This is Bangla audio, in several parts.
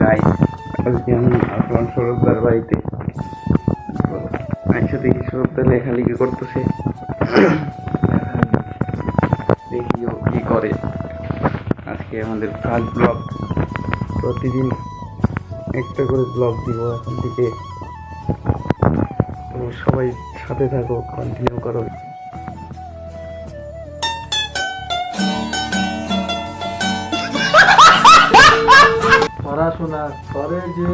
গাই আজকে আমি আসলাম সৌরভদার বাড়িতে। একসাথে দেখি সৌরভদা লেখালেখি করতেছে। দেখি ও কি করে। আজকে আমাদের ফার্স্ট ব্লগ প্রতিদিন একটা করে ব্লগ দিব এখন থেকে। সবাই সাথে থাকো কন্টিনিউ করো। পড়াশোনা করে যে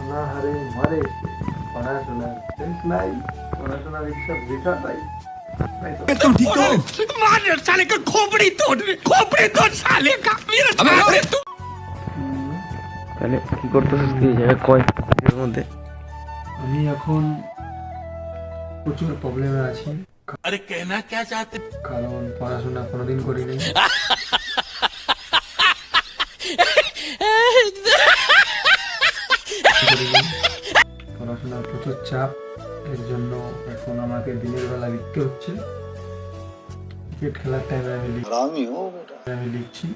অনাহারে মরে সে পড়াশোনার শেষ নাই পড়াশোনার ইচ্ছা বৃথা নাই তাই তো तुम ठीक हो मार साले का खोपड़ी तोड़ खोपड़ी तोड़ साले का मेरा साले तू তাহলে কি করতেছিস তুই এই জায়গায় কয় এর মধ্যে আমি এখন প্রচুর প্রবলেমে আছি अरे कहना क्या चाहते কারণ পড়াশোনা কোনোদিন করিনি করিনি। পড়াশোনার প্রচুর চাপ এর জন্য এখন আমাকে দিনের বেলা লিখতে হচ্ছে ক্রিকেট খেলার টাইমে আমি লিখ- আমি লিখছি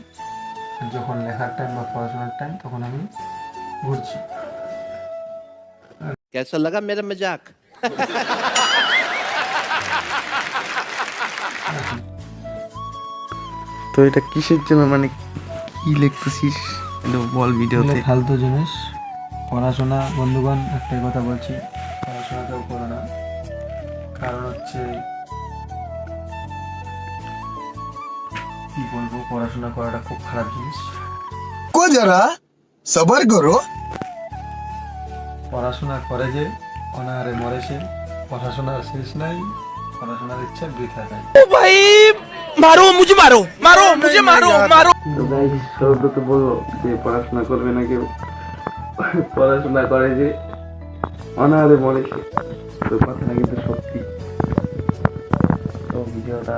আর যখন লেখার টাইম বা পড়াশোনার টাইম তখন আমি ঘুরছি कैसा लगा मेरा मजाक তো এটা কিসের জন্য মানে কি লিখতেছিস একটু বল ভিডিওতে এগুলো ফালতু জিনিস পড়াশোনা বন্ধুগণ একটাই কথা বলছি পড়াশোনা কেউ করো না। কারণ হচ্ছে কি বলব পড়াশোনা করাটা খুব খারাপ জিনিস। কো যারা সবার করো। পড়াশোনা করে যে অনাহারে মরে সে পড়াশোনার শেষ নাই পড়াশোনার ইচ্ছা বৃথা নাই। ও ভাই মারো মুঝে মারো মারো মুঝে মারো মারো। তো বলব যে পড়াশোনা করবে না কেউ। পড়াশোনা করে যে অনাহারে মরে সে। তো কথাটা কিন্তু সত্যি। তো ভিডিওটা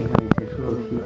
এখানে শেষ করছি।